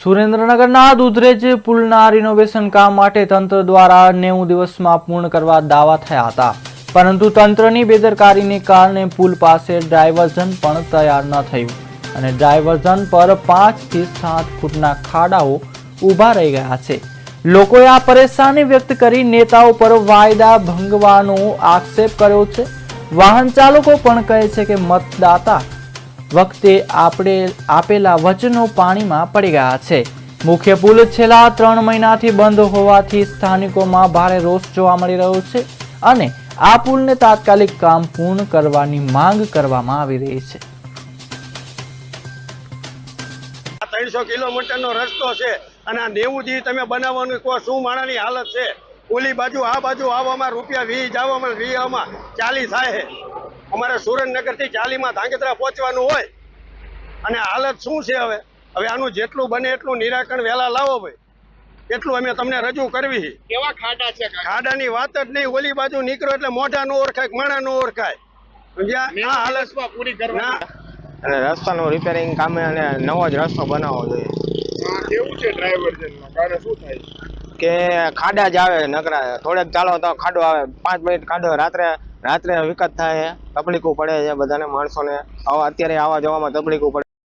સુરેન્દ્રનગરના દુધરેજ પુલના રિનોવેશન કામ માટે તંત્ર દ્વારા નેવું દિવસમાં પૂર્ણ કરવા દાવા થયા હતા. પરંતુ તંત્રની બેદરકારીને કારણે પુલ પાસે ડ્રાઇવર્ઝન પણ તૈયાર ન થયું અને ડ્રાઇવર્ઝન પર પાંચથી સાત ફૂટના ખાડાઓ ઊભા રહી ગયા છે. લોકોએ આ પરેશાની વ્યક્ત કરી નેતાઓ પર વાયદા ભંગવાનો આક્ષેપ કર્યો છે. વાહન ચાલકો પણ કહે છે કે મતદાતા વખતે આપણે આપેલા વચનો પાણીમાં પડી ગયા છે. મુખ્ય પુલ છેલ્લા ત્રણ મહિનાથી બંધ હોવાથી સ્થાનિકોમાં ભારે રોષ જોવા મળી રહ્યો છે અને આ પુલને તાત્કાલિક કામ પૂર્ણ કરવાની માંગ કરવામાં આવી રહી છે. ત્રણસો કિલોમીટરનો રસ્તો છે અને આ નેવું દી તમે બનાવવાનું કહો શું માણાની હાલત છે? ઓલી બાજુ આ બાજુ આવવામાં રૂપિયા વી જવામાં વી આવવામાં ચાલી થાય અમારે સુરેન્દ્રનગરથી ચાલીમાં ધાંગધ્રા પહોંચવાનું હોય. અને હાલત શું છે હવે? હવે આનું જેટલું બને એટલું નિરાકરણ વહેલા લાવો ભાઈ. એટલું અમે તમને રજૂ કરવી કેવા ખાડા છે? ખાડાની વાત જ નહીં ઓલી બાજુ નીકળો એટલે મોઢા નો ઓળખાય માણા નો ઓળખાય. સમજ્યા? આ નેવું પૂરી અને રસ્તાનું રિપેરિંગ કામે અને નવો જ રસ્તો બનાવવો જોઈએ. કેવું છે ડ્રાઈવર્જનમાં કારણે શું થાય કે ખાડા જ આવે નકરા. થોડેક ચાલો તો ખાડો આવે. પાંચ મિનિટ ખાડો રાત્રે રાત્રે વિકત થાય, તકલીફો પડે છે બધાને, માણસોને. આવા, અત્યારે આવવા જવામાં તકલીફો પડે